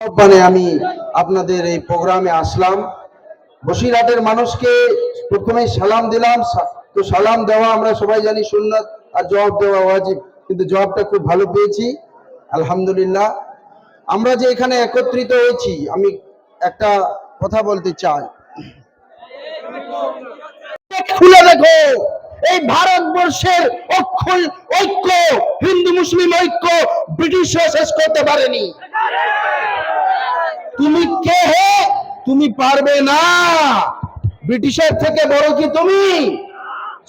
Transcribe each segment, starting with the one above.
আহ্বানে আমি আপনাদের এই প্রোগ্রামে আসলাম। বসিরহাটের মানুষকে প্রথমে সালাম দিলাম। তো সালাম দেওয়া আমরা সবাই জানি সুন্নাত, আর জবাব দেওয়া ওয়াজিব। কিন্তু জবাবটা খুব ভালো পেয়েছি। আলহামদুলিল্লাহ। আমরা যে এখানে একত্রিত হয়েছি, আমি একটা কথা বলতে চাই। খুলে দেখো! এই ভারতবর্ষের অক্ষয় ঐক্য, হিন্দু মুসলিম ঐক্য ব্রিটিশরা শেষ করতে পারেনি। তুমি কে হে? তুমি পারবে না। ব্রিটিশের থেকে বড় কি তুমি?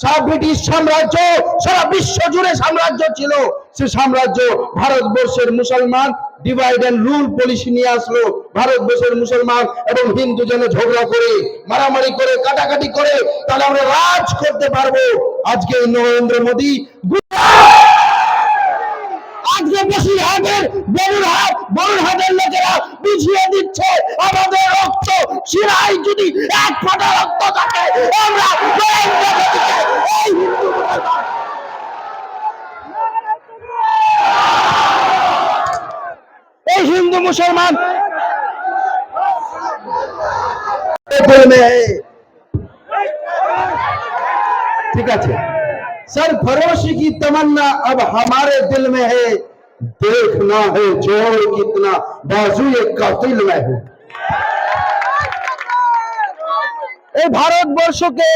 সব ব্রিটিশ সাম্রাজ্য, সারা বিশ্ব জুড়ে সাম্রাজ্য ছিল। সে সাম্রাজ্য ভারতবর্ষের মুসলমান ডিভাইড এন্ড রুল পলিসি নিয়ে আসলো। ভারতবর্ষের মুসলমান এবং হিন্দু যেন ঝগড়া করে, মারামারি করে, কাটাকাটি করে, তাহলে আমরা রাজ করতে পারব। আজকে নরেন্দ্র মোদী লোকেরা বুঝিয়ে দিচ্ছে যদি এক ফোঁটা রক্ত আমরা এই হিন্দু মুসলমান दिल में है ठीक है सर फरोशी की तमन्ना अब हमारे दिल में है देखना है जोर कितना बाजू एक कातिल में है এই ভারতবর্ষকে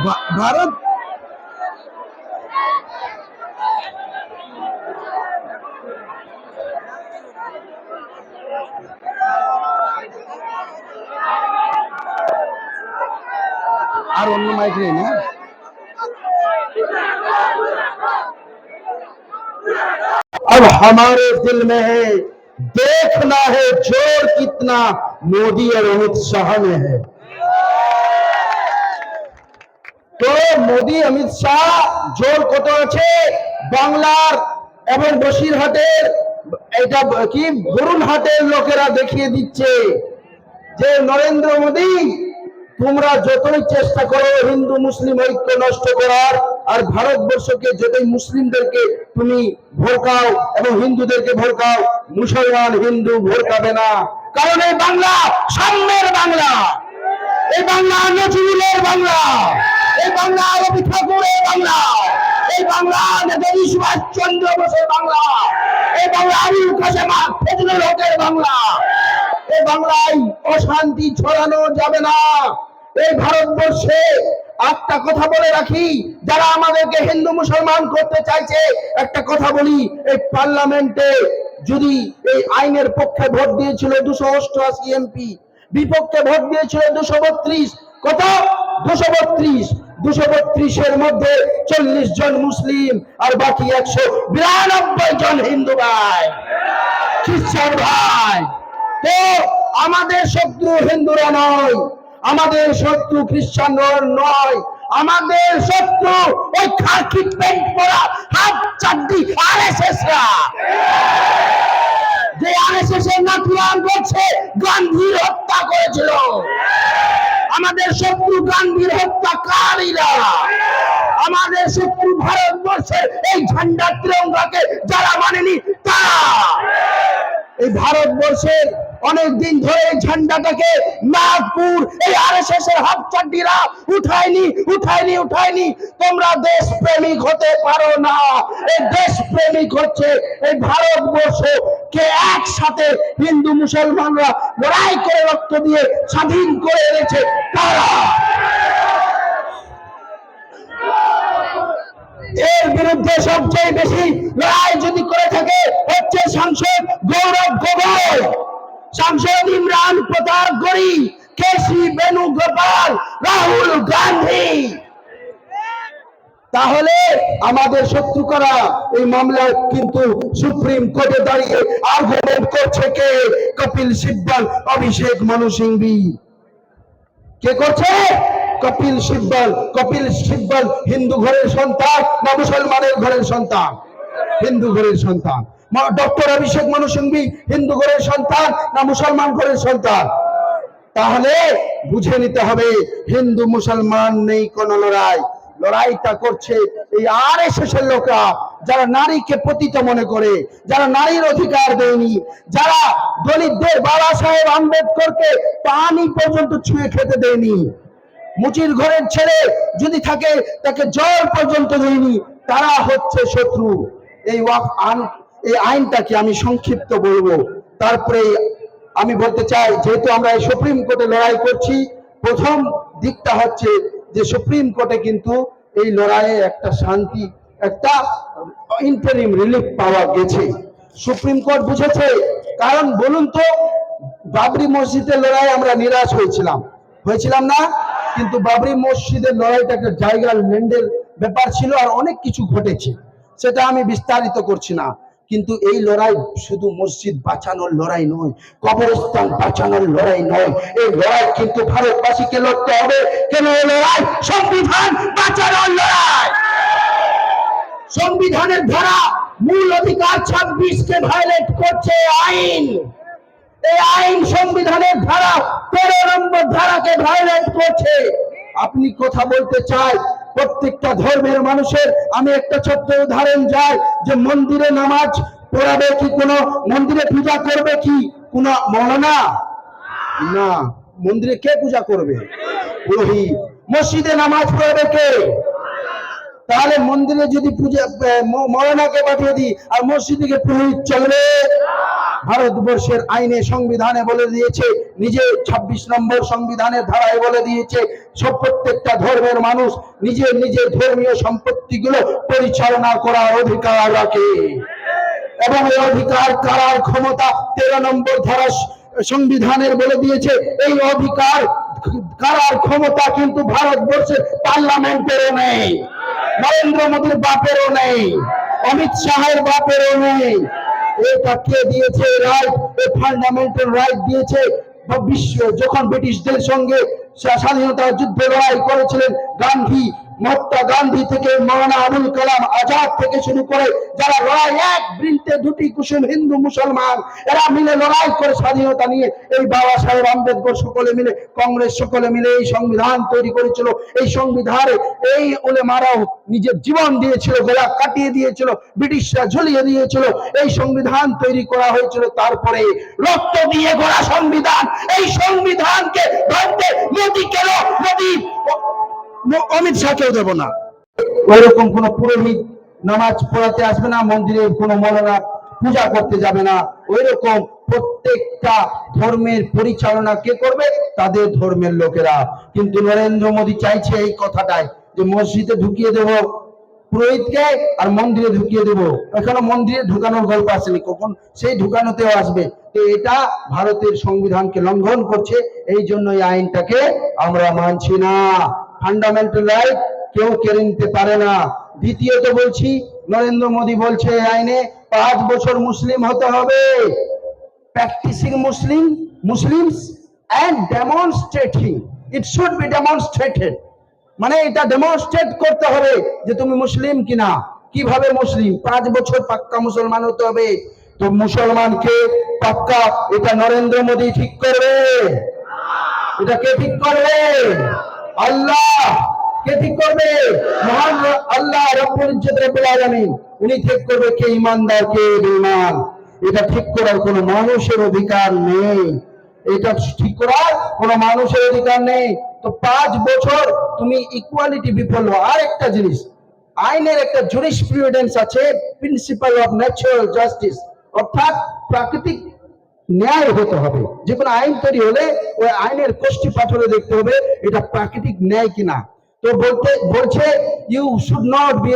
ভা- ভারত আর অন্য মাইক নেই না अब हमारे दिल में है देखना है जोर कितना मोदी और अमित शाह में है তো মোদি অমিত শাহ জোর কত আছে বাংলার এবং বসিরহাটের এটা কি বরুণহাটের লোকেরা দেখিয়ে দিচ্ছে যে নরেন্দ্র মোদী তোমরা যতই চেষ্টা করো হিন্দু, মুসলিম ঐক্য নষ্ট করার, আর ভারতবর্ষকে যতই মুসলিমদেরকে তুমি ভোরকাও এবং হিন্দুদেরকে ভরকাও, মুসলমান, হিন্দু ভরকাবে না। কারণ এই বাংলা সাম্যের বাংলা। এই বাংলা নজরুলের বাংলা। এই বাংলা রবি ঠাকুরের বাংলা। এই বাংলা নেতাজি সুভাষ চন্দ্র বোসের বাংলা। এই বাংলা আবুল কাসেম ফজলুল হকের বাংলা। এই বাংলায় অশান্তি ছড়ানো যাবে না। এই ভারতবর্ষে একটা কথা বলে রাখি, যারা আমাদেরকে হিন্দু মুসলমান করতে চাইছে, একটা কথা বলি, এই পার্লামেন্টে যদি এই আইনের পক্ষে ভোট দিয়েছিল দুশো অষ্টআশি এমপি, বিপক্ষে ভোট দিয়েছিল দুশো বত্রিশ, কত? দুশো বত্রিশ। দুশো বত্রিশের মধ্যে চল্লিশ জন মুসলিম আর বাকি একশো বিরানব্বই জন হিন্দু ভাই। খ্রিস্টান ভাই। তো আমাদের শত্রু হিন্দুরা নয়। আমাদের শত্রু খ্রিস্টান নয়। আমাদের শত্রু ওই খাকি প্যান্ট পরা হাফ চাড্ডি আরএসএস রা। যে আরএসএস এর নাথুরাম করছে, গান্ধীর হত্যা করেছিল। আমাদের শত্রু গান্ধীর হত্যাকারীরা। আমাদের শত্রু ভারতবর্ষের এই ঝান্ডা তিরঙ্গাকে যারা মানেনি, তারা এই ভারতবর্ষের অনেক দিন ধরে এই ঝান্ডাটাকে নাগপুর, এই আরএসএস এর হাফ উঠায়নি উঠায়নি উঠায়নি। তোমরা দেশ প্রেমিক হতে পারো না। এই দেশ প্রেমিক হচ্ছে এই ভারতবর্ষ। কে একসাথে হিন্দু, মুসলমানরা লড়াই করে রক্ত দিয়ে স্বাধীন করে এনেছে, তারা এর বিরুদ্ধে সবচেয়ে বেশি লড়াই যদি করে থাকে, হচ্ছে সাংসদ গৌরব গগৈ সাংসদ ইমরান প্রতাপ গড়ি কেসি বেণুগোপাল, রাহুল গান্ধী। তাহলে আমাদের শত্রু করা এই মামলায় কিন্তু সুপ্রিম কোর্টে দাঁড়িয়ে আর্গুমেন্ট করছে কে? কপিল সিব্বল, অভিষেক মনু সিংভি। কে করছে? কপিল সিব্বল কপিল সিব্বল, হিন্দু ঘরের সন্তান না মুসলমানের ঘরের সন্তান? হিন্দু ঘরের সন্তান। ডক্টর অভিষেক মনু সিংভি, হিন্দু ঘরের সন্তান না মুসলমান ঘরের সন্তান? তাহলে বুঝে নিতে হবে, হিন্দু মুসলমান নেই কোন লড়াই। লড়াইটা করছে এই আর এসেছেন লোকরা, যারা নারীকে পতিত মনে করে, যারা নারীর অধিকার দেয়নি, যারা দলিতদের বাবা সাহেব আম্বেদকরকে পানি পর্যন্ত ছুঁয়ে খেতে দেয়নি। মুচির ঘরের ছেলে যদি থাকে, তাকে জল পর্যন্ত দেয়নি তারা হচ্ছে শত্রু। এই এই আইনটাকে আমি সংক্ষিপ্ত বলব। তারপরে আমি বলতে চাই, যেহেতু আমরা এই সুপ্রিম কোর্টে লড়াই করছি, প্রথম দিকটা হচ্ছে যে সুপ্রিম কোর্টে কিন্তু এই লড়াইয়ে একটা শান্তি, একটা ইন্টারিম রিলিফ পাওয়া গেছে। সুপ্রিম কোর্ট বুঝেছে, কারণ বলুন তো, বাবরি মসজিদের লড়াই আমরা নিরাশ হয়েছিলাম। হয়েছিলাম না? কিন্তু বাবরি মসজিদের লড়াইটা একটা জায়গার ল্যান্ডের ব্যাপার ছিল আর অনেক কিছু ঘটেছে। সেটা আমি বিস্তারিত করছি না। কিন্তু এই লড়াই শুধু মসজিদ বাঁচানোর লড়াই নয়, কবরস্থান বাঁচানোর লড়াই নয়। এই লড়াই কিন্তু ভারতবাসীকে লড়তে হবে। কেন এই লড়াই? সংবিধান বাঁচানোর লড়াই। সংবিধানের ধারা, মূল অধিকার ছাব্বিশ কে ভায়োলেট করছে আইন। এই আইন সংবিধানের ধারা তেরো নম্বর ধারাকে ভায়োলেট করছে। আপনি কথা বলতে চাই, প্রত্যেকটা ধর্মের মানুষের, আমি একটা ছোট্ট উদাহরণ যাই, যে মন্দিরে নামাজ পড়াবে কি কোনো, মন্দিরে পূজা করবে কি কোন মৌলানা? না, মন্দিরে কে পূজা করবে? মসজিদে নামাজ পড়াবে কে? তাহলে মন্দিরে যদি পূজা মৌলানাকে পাঠিয়ে দিই, আর মসজিদে পুরোহিত চলবে? ভারতবর্ষের আইনে সংবিধানে বলে দিয়েছে, নিজে ২৬ নম্বর সংবিধানের ধারায় বলে দিয়েছে, সব প্রত্যেকটা ধর্মের মানুষ নিজের নিজের ধর্মীয় সম্পত্তিগুলো পরিচালনা করার অধিকার রাখে। এবং এই অধিকার কারার ক্ষমতা তেরো নম্বর ধারা সংবিধানের বলে দিয়েছে, এই অধিকার কারার ক্ষমতা কিন্তু ভারতবর্ষের পার্লামেন্টেরও নেই, নরেন্দ্র মোদীর বাপেরও নেই, অমিত শাহের বাপেরও নেই দিয়েছে রাইট এই ফান্ডামেন্টাল রাইট দিয়েছে। বিশ্ব যখন ব্রিটিশদের সঙ্গে স্বাধীনতা যুদ্ধে লড়াই করেছিলেন গান্ধী মহাত্মা গান্ধী থেকে মৌলানা আবুল কালাম আজাদ থেকে শুরু করে যারা লড়াই এক বৃন্তে দুটি কুসুম হিন্দু মুসলমান, এরা মিলে লড়াই করে স্বাধীনতা নিয়ে এই বাবা সাহেব আম্বেদকর সকলে মিলে, কংগ্রেস সকলে মিলে এই সংবিধান তৈরি করেছিল। এই সংবিধানে এই ওলে মারাও নিজের জীবন দিয়েছিল, গলা কাটিয়ে দিয়েছিল, ব্রিটিশরা ঝুলিয়ে দিয়েছিল। এই সংবিধান তৈরি করা হয়েছিল তারপরে রক্ত দিয়ে গড়া সংবিধান। এই সংবিধানকে ভাঙতে মোদী কেন অমিত শাহকেও দেব না। ওইরকম কোন পুরোহিত নামাজ পড়াতে আসবে না মন্দিরে কোনো মৌলানা পূজা করতে যাবে না। ওইরকম প্রত্যেকটা ধর্মের পরিচালনা কে করবে? তাদের ধর্মের লোকেরা। কিন্তু নরেন্দ্র মোদী চাইছে এই কথাটাই যে মসজিদে ঢুকিয়ে দেব, পুরোহিতকে আর মন্দিরে ঢুকিয়ে দেব। এখনও মন্দিরে ঢুকানোর গল্প আসেনি, কখন সেই ঢুকানোতেও আসবে। তো এটা ভারতের সংবিধানকে লঙ্ঘন করছে, এই জন্য এই আইনটাকে আমরা মানছি না। ফান্ডামেন্টাল রাইট কেউ কেড়ে নিতে পারে না। দ্বিতীয়ত বলছি, নরেন্দ্র মোদী বলছে এই আইনে পাঁচ বছর মুসলিম হতে হবে। Practising Muslim Muslims and demonstrating it should be demonstrated মানে এটা ডেমনস্ট্রেট করতে হবে যে তুমি মুসলিম কিনা। কীভাবে মুসলিম? পাঁচ বছর পাক্কা মুসলমান হতে হবে। তো মুসলমানকে পাক্কা, এটা নরেন্দ্র মোদী ঠিক করবে। এটা কে ঠিক করবে? আল্লাহ, কে ঠিক করবে? মহান আল্লাহ রব্বুল ইজ্জত রব্বুল উনি ঠিক করবে কে ইমানদার কে বেঈমান। এটা ঠিক করার কোনো মানুষের অধিকার নেই। এটা ঠিক করার কোনো মানুষের অধিকার নেই। তো পাঁচ বছর তুমি ইকুয়ালিটি বিফল আর একটা জিনিস, আইনের একটা জুরিসপ্রুডেন্স আছে প্রিন্সিপাল অফ ন্যাচারাল জাস্টিস অর্থাৎ প্রাকৃতিক ন্যায় হতে হবে। যে কোনো আইন তৈরি হলে ওই আইনের কোষ্ঠী পাথরে দেখতে হবে এটা প্রাকৃতিক ন্যায় কিনা। তো বলতে, বলছে you should not be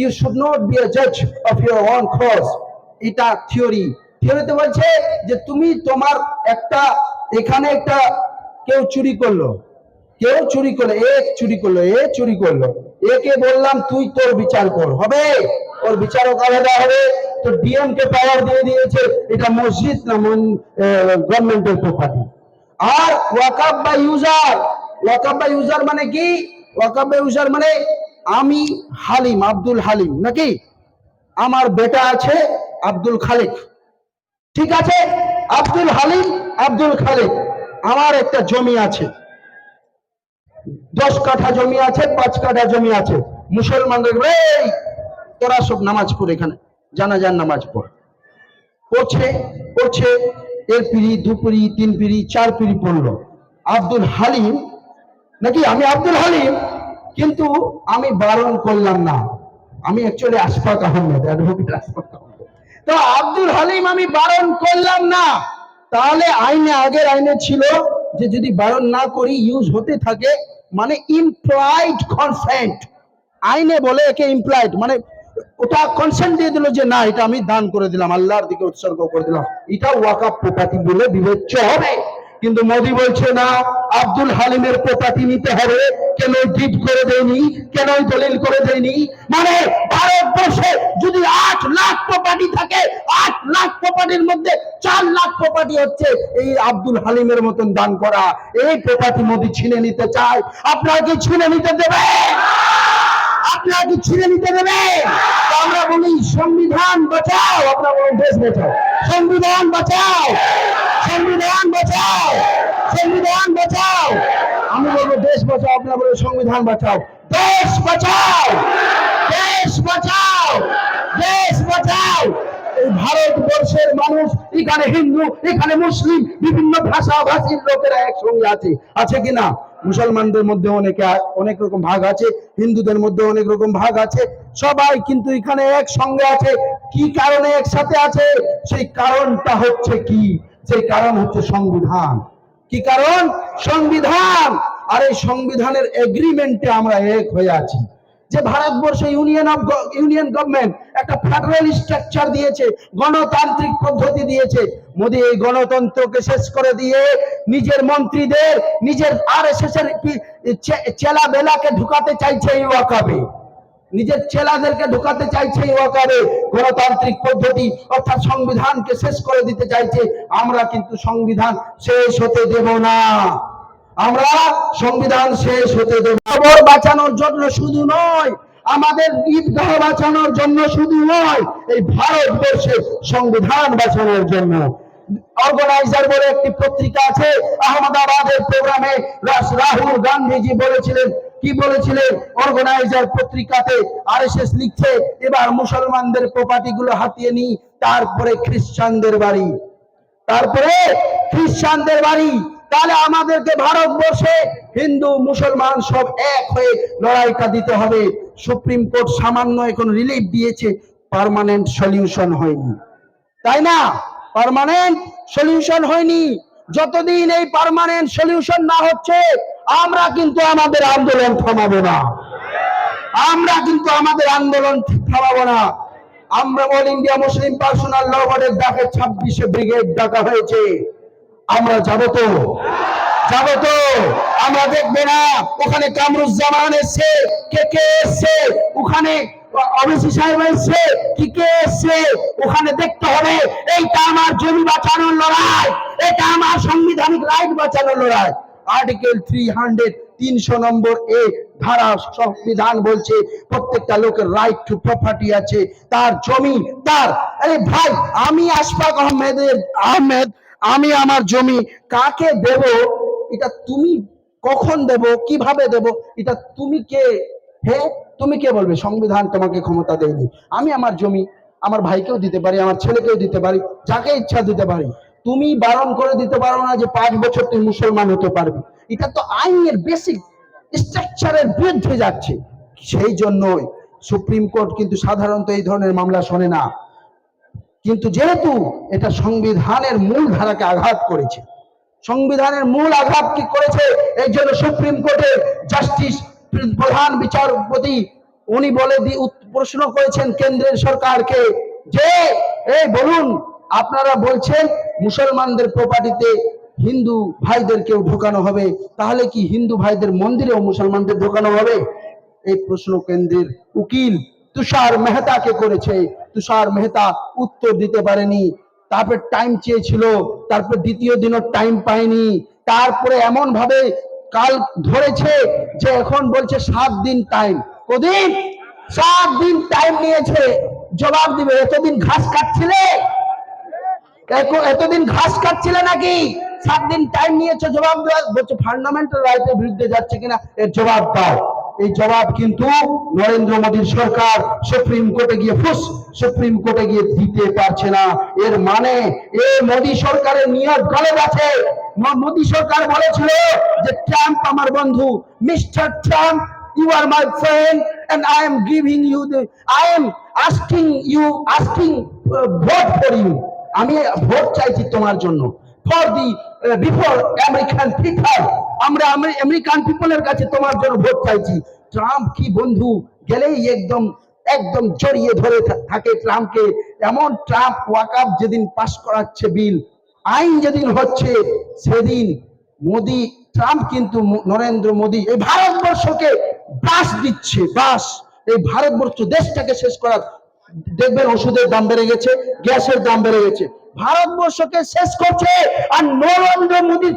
you should not be জাজ অফ ইউর ওন ক্রস এটা থিওরি থিওরিতে বলছে যে তুমি তোমার একটা, এখানে একটা কেউ চুরি করল। কেউ চুরি করল এ চুরি করল, এ চুরি করল। একে বললাম, তুই তোর বিচার কর। হবে? ওর বিচারক আলাদা হবে। তো ডিএম কে পাওয়ার দিয়ে দিয়েছে, এটা মসজিদ না গভর্নমেন্টের প্রপার্টি আর ওয়াকাব বা ইউজার, ওয়াকাব বা ইউজার মানে কি? ওয়াকাব বা ইউজার মানে আমি হালিম, আব্দুল হালিম, নাকি? আমার বেটা আছে আব্দুল খালেক। ঠিক আছে? আব্দুল হালিম, আব্দুল খালেক। আমার একটা জমি আছে। দশ কাঠা জমি আছে, পাঁচ কাঠা জমি আছে। মুসলমানদের তোরা সব নামাজ পড়ে এখানে। জানাজার নামাজ পড়। পড়ছে পড়ছে এর পিড়ি, দু পিড়ি, তিন পিড়ি, চার পিড়ি পড়ল। আব্দুল হালিম, নাকি আমি আব্দুল হালিম? কিন্তু আমি বারণ করলাম না। আমি অ্যাকচুয়ালি আশফাক আহমেদ অ্যাডভোকেট আশফাক তো আব্দুল হালিম আমি বারণ করলাম না। তাহলে আইনে, আগের আইনে ছিল যে যদি বারণ না করি ইউজ হতে থাকে মানে ইমপ্লয়েড কনসেন্ট আইনে বলে একে ইমপ্লয়েড মানে ওটা কনসেন্ট দিয়ে দিল যে না, এটা আমি দান করে দিলাম, আল্লাহর দিকে উৎসর্গ করে দিলাম। এটা ওয়াকাপ প্রপার্টি বলে বিবেচ্য হবে। কিন্তু মোদি বলছে, না, আব্দুল হালিমের প্রপার্টি নিতে হবে। কেন ডিট করে দেয়নি? কেন দলিল করে দেয়নি? মানে ভারতবর্ষে যদি আট লাখ প্রপার্টি থাকে, আট লাখ প্রপার্টির মধ্যে চার লাখ প্রপার্টি হচ্ছে এই আব্দুল হালিমের মতন দান করা। এই প্রপার্টি মোদি ছিনে নিতে চায়। আপনারা কি ছিনে নিতে দেবে আপনারা কি ছিঁড়ে নিতে দেবে আমরা বলি, সংবিধান বাঁচাও। আপনারা বলুন, দেশ বাঁচাও। সংবিধান বাঁচাও। সংবিধান বাঁচাও। সংবিধান বাঁচাও। আমি বলব, দেশ বাঁচাও। আপনারা বলুন, সংবিধান বাঁচাও। দেশ বাঁচাও। দেশ বাঁচাও। দেশ বাঁচাও। এই ভারতবর্ষের মানুষ, এখানে হিন্দু, এখানে মুসলিম, বিভিন্ন ভাষা ভাষীর লোকেরা একসঙ্গে আছে। আছে কিনা? মুসলমানদের মধ্যে অনেকে অনেক রকম ভাগ আছে, হিন্দুদের মধ্যে অনেক রকম ভাগ আছে, সবাই কিন্তু এখানে এক সঙ্গে আছে। কি কারণে একসাথে আছে? সেই কারণটা হচ্ছে কি? সেই কারণ হচ্ছে সংবিধান। কি কারণ? সংবিধান! আর এই সংবিধানের এগ্রিমেন্টে আমরা এক হয়ে আছি। যে ভারতবর্ষে ইউনিয়ন অফ ইউনিয়ন গভর্নমেন্ট একটা ফেডারেল স্ট্রাকচার দিয়েছে, গণতান্ত্রিক পদ্ধতি দিয়েছে, মোদি এই গণতন্ত্রকে শেষ করে দিয়ে নিজের মন্ত্রীদের, নিজের আর এস এর চেলা বেলাকে ঢুকাতে চাইছে এই ওয়াকাবে। নিজের চেলাদেরকে ঢুকাতে চাইছে এই ওয়াকাবে। গণতান্ত্রিক পদ্ধতি অর্থাৎ সংবিধানকে শেষ করে দিতে চাইছে। আমরা কিন্তু সংবিধান শেষ হতে দেব না। আমরা সংবিধান শেষ হতে দেব। বাঁচানোর জন্য শুধু নয়, আমাদের ঈদগাহ বাঁচানোর জন্য শুধু নয়, এই ভারতবর্ষে সংবিধান বাঁচানোর জন্য। অর্গানাইজার বলে একটি পত্রিকা আছে, আহমেদাবাদের প্রোগ্রামে রাহুল গান্ধীজি বলেছিলেন, কি বলেছিলেন? অর্গানাইজার পত্রিকাতে আরএসএস লিখছে, এবার মুসলমানদের প্রপার্টি গুলো হাতিয়ে নি তারপরে খ্রিস্টানদের বাড়ি। তারপরে খ্রিস্টানদের বাড়ি তাহলে আমাদেরকে ভারতবর্ষে হিন্দু, মুসলমান সব এক হয়ে লড়াইটা দিতে হবে। সুপ্রিম কোর্ট সামান্য এখন রিলিফ দিয়েছে পার্মানেন্ট সলিউশন হয়নি। তাই না? পার্মানেন্ট সলিউশন হয়নি। যতদিন এই পার্মানেন্ট সলিউশন না হচ্ছে, আমরা কিন্তু আমাদের আন্দোলন থামাবো না। আমরা কিন্তু আমাদের আন্দোলন থামাবো না। আমরা all India Muslim personal law বোর্ডের ডাকে ছাব্বিশে ব্রিগেড ডাকা হয়েছে। আমরা যাব তো। যাব তো। আমরা দেখবে না, ওখানে কামরুজ্জামান এসছে, কে কে এসছে, ওখানে অবসি সাহেব এসছে, কি কে এসছে, ওখানে দেখতে হবে। এইটা আমার জমি বাঁচানোর লড়াই, এটা আমার সাংবিধানিক রাইট বাঁচানোর লড়াই। আর্টিকেল থ্রি হান্ড্রেড তিনশো নম্বর এ ধারা সংবিধান বলছে, প্রত্যেকটা লোকের রাইট টু প্রপার্টি আছে, তার জমি, তার আরে ভাই, আমি আশফাক আহমেদের আহমেদ আমি আমার জমি কাকে দেব? এটা তুমি কখন দেব? কীভাবে দেব? এটা তুমি কে? হে, তুমি কে বলবে? সংবিধান তোমাকে ক্ষমতা দেয়নি। আমি আমার জমি আমার ভাইকেও দিতে পারি, আমার ছেলেকেও দিতে পারি, যাকে ইচ্ছা দিতে পারি। তুমি বারণ করে দিতে পারো না যে পাঁচ বছর তুই মুসলমান হতে পারবি। এটা তো আইনের বেসিক স্ট্রাকচারের বিরুদ্ধে যাচ্ছে। সেই জন্যই সুপ্রিম কোর্ট কিন্তু সাধারণত এই ধরনের মামলা শোনে না। কিন্তু যেহেতু এটা সংবিধানের মূল ধারাকে আঘাত করেছে, সংবিধানের মূল আঘাত কি করেছে? এই জন্য সুপ্রিম কোর্টের জাস্টিস প্রধান বিচারপতি, উনি বলে প্রশ্ন করেছেন কেন্দ্রের সরকারকে যে, এই বলুন, আপনারা বলছেন মুসলমানদের প্রপার্টিতে হিন্দু ভাইদেরকেও ঢোকানো হবে, তাহলে কি হিন্দু ভাইদের মন্দিরেও মুসলমানদের ঢোকানো হবে? এই প্রশ্ন কেন্দ্রের উকিল তুষার মেহতাকে করেছে। তুষার মেহতা উত্তর দিতে পারেনি। তারপর টাইম চেয়েছিল, তারপর দ্বিতীয় দিনও টাইম পায়নি। তারপরে এমন ভাবে কাল ধরেছে যে এখন বলছে সাত দিন টাইম কদিন সাত দিন টাইম নিয়েছে। জবাব দিবে, এতদিন ঘাস কাটছিলে? এত- এতদিন ঘাস কাটছিলে নাকি? সাত দিন টাইম নিয়েছে, জবাব দেওয়ার বলছে ফান্ডামেন্টাল রাইটের বিরুদ্ধে যাচ্ছে কিনা? এর জবাব দাও। এই জবাব কিন্তু নরেন্দ্র মোদীর সরকার সুপ্রিম কোর্টে গিয়ে ফুস সুপ্রিম কোর্টে গিয়ে দিতে পারছে না। এর মানে এ মোদী সরকারের নিয়ত গলে গেছে ম- মোদী সরকার বলেছিল যে ট্রাম্প আমার বন্ধু mister Trump you are my friend and giving you the i am asking you asking uh, vote for you আমি ভোট চাইছি তোমার জন্য। For the before American people আমরা আমেরিকান পিপলের কাছে তোমার জন্য ভোট চাইছি। ট্রাম্প কি বন্ধু? গেলেই একদম একদম জড়িয়ে ধরে থাকে ট্রাম্পকে। এমন ট্রাম্প যেদিন পাশ করাচ্ছে বিল, আইন যেদিন হচ্ছে, সেদিন মোদি ট্রাম্প কিন্তু নরেন্দ্র মোদি এই ভারতবর্ষকে বাস দিচ্ছে, বাস। এই ভারতবর্ষ দেশটাকে শেষ করার দেখবেন ওষুধের দাম বেড়ে গেছে, গ্যাসের দাম বেড়ে গেছে। ভারতবর্ষকে শেষ করছে, আর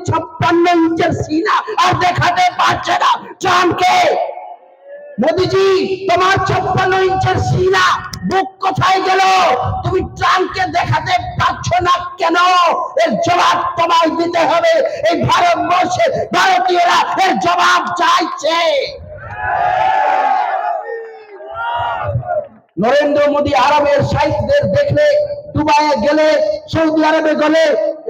ছাপ্পান্ন ইঞ্চের সিনা আর দেখাতে পারছে না। ট্রাম্পকে মোদিজি, তোমার ছাপ্পান্ন ইঞ্চের সিনা বুক কোথায় গেল? তুমি ট্রাম্পকে দেখাতে পারছ না কেন? এর জবাব তোমায় দিতে হবে। এই ভারতবর্ষে ভারতীয়রা এর জবাব চাইছে। নরেন্দ্র মোদী আরবের সাইটদের দেখলে, দুবাইয়ে গেলে, সৌদি আরবে গেলে,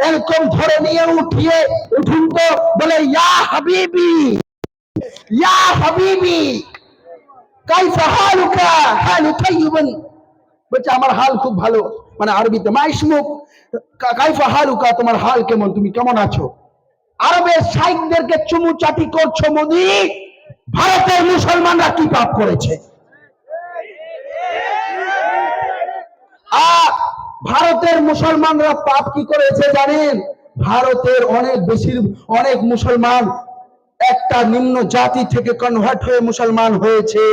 এরকম ধরে নিয়ে উঠিয়ে উঠুন তো, বলে, ইয়া হাবিবি ইয়া হাবিবি, কাইফা হালুকা হালু তাইয়িবান। বলছে, আমার হাল খুব ভালো। মানে আরবিতে মাইসমুক কা- কাইফা হালুকা, তোমার হাল কেমন, তুমি কেমন আছো? আরবের সাইকদেরকে চুমু চাটি করছ মোদি, ভারতের মুসলমানরা কি পাপ করেছে? আ ভারতের মুসলমানরা পাপ কি করেছে জানেন? ভারতের অনেক বেশি অনেক মুসলমান একটা নিম্ন জাতি থেকে কনভার্ট হয়ে মুসলমান হয়েছে।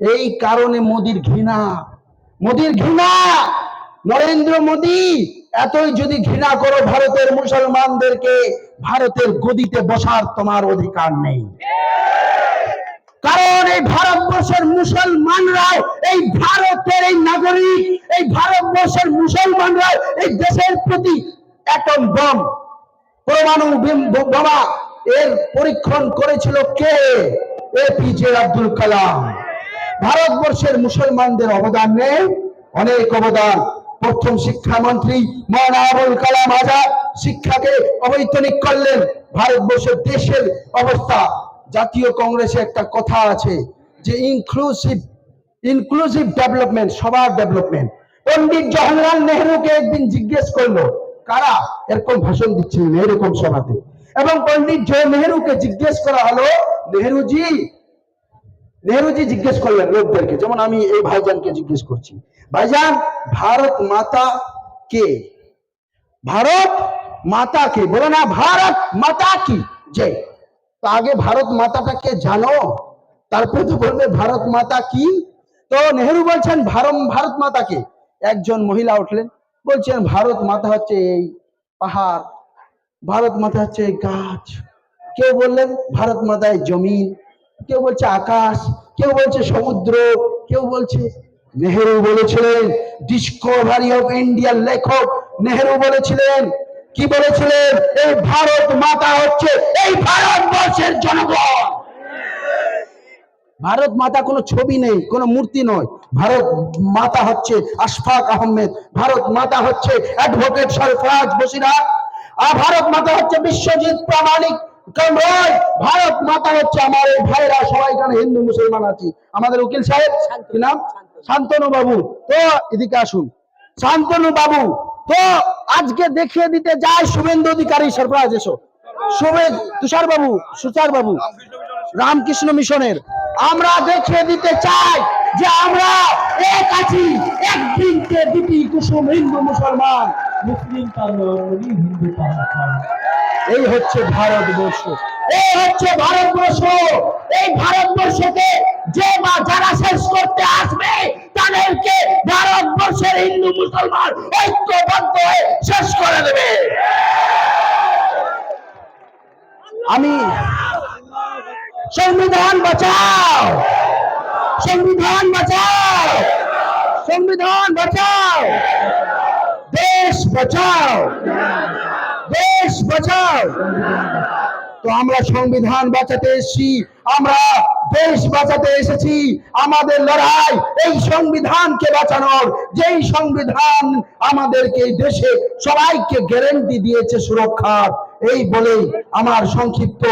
এই কারণে মোদির ঘৃণা। মোদির ঘৃণা! নরেন্দ্র মোদি, এতই যদি ঘৃণা করো ভারতের মুসলমানদেরকে, ভারতের গদিতে বসার তোমার অধিকার নেই। কারণ এই ভারতবর্ষের মুসলমানরাও, এই ভারতের এই নাগরিক, এই ভারতবর্ষের মুসলমানরাও এই দেশের প্রতি অ্যাটম বম। পরমাণু বোমা এর পরীক্ষণ করেছিল কে? এপিজে আব্দুল কালাম। ভারতবর্ষের মুসলমানদের অবদান নেই, অনেক অবদান। প্রথম শিক্ষামন্ত্রী মৌলানা আবুল কালাম আজাদ শিক্ষাকে অবৈতনিক করলেন। ভারতবর্ষের দেশের অবস্থা জাতীয় কংগ্রেসে একটা কথা আছে যে ইনক্লুসিভ ইনক্লুসিভ ডেভেলপমেন্ট সবার ডেভেলপমেন্ট পন্ডিত জওহরলাল নেহরুকে একদিন জিজ্ঞেস করল, কারা? এরকম ভাষণ দিচ্ছিলেন এরকম সভাতে। এবং পন্ডিত জয় নেহরুকে জিজ্ঞেস করা হলো, নেহরুজি নেহরুজি জিজ্ঞেস করলেন লোকদেরকে, যেমন আমি এই ভাইজানকে জিজ্ঞেস করছি, ভাইজান, ভারত মাতা কে? ভারত মাতা কে? বলো না, ভারত মাতা কি? যে তো আগে ভারত মাতাটাকে জানো? তারপরে তো বলবে ভারত মাতা কি? তো নেহরু বলছেন, ভারম, ভারত মাতাকে একজন মহিলা উঠলেন, বলছেন, ভারত মাতা হচ্ছে এই পাহাড়, ভারত মাতা হচ্ছে এই গাছ। কেউ বললেন, ভারত মাতায় জমিন। কেউ বলছে, আকাশ। কেউ বলছে, সমুদ্র। কেউ বলছে, নেহেরু বলেছিলেন ডিসকভারি অফ ইন্ডিয়ার লেখক নেহেরু বলেছিলেন কি বলেছিলেন? এই ভারত মাতা হচ্ছে এই ভারতবর্ষের জনগণ। ভারত মাতা কোনো ছবি নেই, কোনো মূর্তি নয়। ভারত মাতা হচ্ছে আশফাক আহমেদ। ভারত মাতা হচ্ছে অ্যাডভোকেট সরফরাজ বসিরহাট। আর ভারত মাতা হচ্ছে বিশ্বজিৎ প্রামাণিক ভারত মাতা হচ্ছে আমার এই ভাইরা সবাই এখানে হিন্দু, মুসলমান আছি। আমাদের উকিল সাহেব, কি নাম? শান্তনু বাবু। তো এদিকে আসুন। শান্তনু বাবু তো আজকে দেখিয়ে দিতে যায় শুভেন্দু অধিকারী সরপ্রাইজ এসো। শুভেন তুষার বাবু সুচার বাবু রামকৃষ্ণ মিশনের। আমরা দেখিয়ে দিতে চাই যে আমরা এক আছি একদিনকে দুটি কুসুম হিন্দু মুসলমান। মুসলিম পার্লামেন্টারি হিন্দু পার্লামেন্ট এই হচ্ছে ভারতবর্ষ। এই হচ্ছে ভারতবর্ষ। এই ভারতবর্ষকে যে বা যারা শেষ করতে আসবে, তাদেরকে ভারতবর্ষের হিন্দু মুসলমান ঐক্যবদ্ধ হয়ে শেষ করে দেবে। আমি সংবিধান বাঁচাও। সংবিধান বাঁচাও। সংবিধান বাঁচাও। দেশ বাঁচাও। দেশ বাঁচাও। তো আমরা সংবিধান বাঁচাতে এসেছি, আমরা দেশ বাঁচাতে এসেছি, আমাদের লড়াই এই সংবিধানকে বাঁচানোর, যেই সংবিধান আমাদেরকে দেশে সবাইকে গ্যারেন্টি দিয়েছে সুরক্ষার, এই বলেই আমার সংক্ষিপ্ত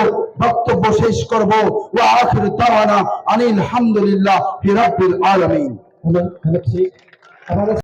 বক্তব্য শেষ করব। আখির দাওয়ানা আনিল হামদুলিল্লাহ হি রাব্বিল আলামিন।